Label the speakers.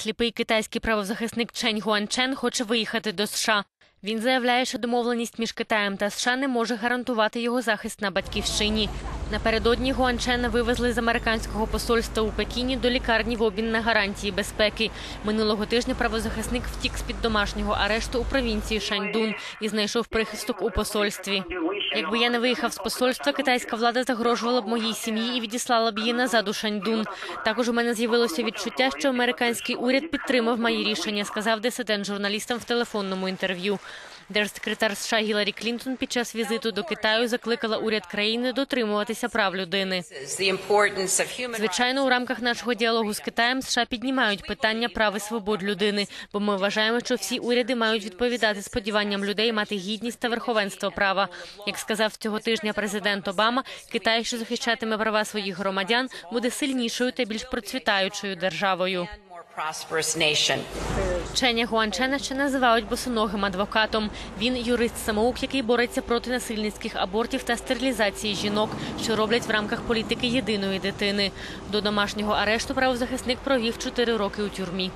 Speaker 1: Сліпий китайський правозахисник Чень Гуанчен хоче виїхати до США. Він заявляє, що домовленість між Китаєм та США не може гарантувати його захист на батьківщині. Напередодні Гуанчена вивезли з американського посольства у Пекіні до лікарні в обмін на гарантії безпеки. Минулого тижня правозахисник втік з під домашнього арешту у провінції Шаньдун і знайшов прихисток у посольстві. Якби я не виїхав з посольства, китайська влада загрожувала б моїй сім'ї і відіслала б її назад у Шаньдун. Також у мене з'явилося відчуття, що американський уряд підтримав мої рішення, сказав дисидент журналістам в телефонному інтерв'ю. Держсекретар США Гіларі Клінтон під час візиту до Китаю закликала уряд країни дотримуватися прав людини. Звичайно, у рамках нашого діалогу з Китаєм США піднімають питання прав і свобод людини, бо ми вважаємо, що всі уряди мають відповідати сподіванням людей мати гідність та верховенство права. Як сказав цього тижня президент Обама, Китай, що захищатиме права своїх громадян, буде сильнішою та більш процвітаючою державою. Ченя Гуанчена ще називають босоногим адвокатом. Він юрист-самоук, який бореться проти насильницьких абортів та стерилізації жінок, що роблять в рамках політики єдиної дитини. До домашнього арешту правозахисник провів чотири роки у тюрмі.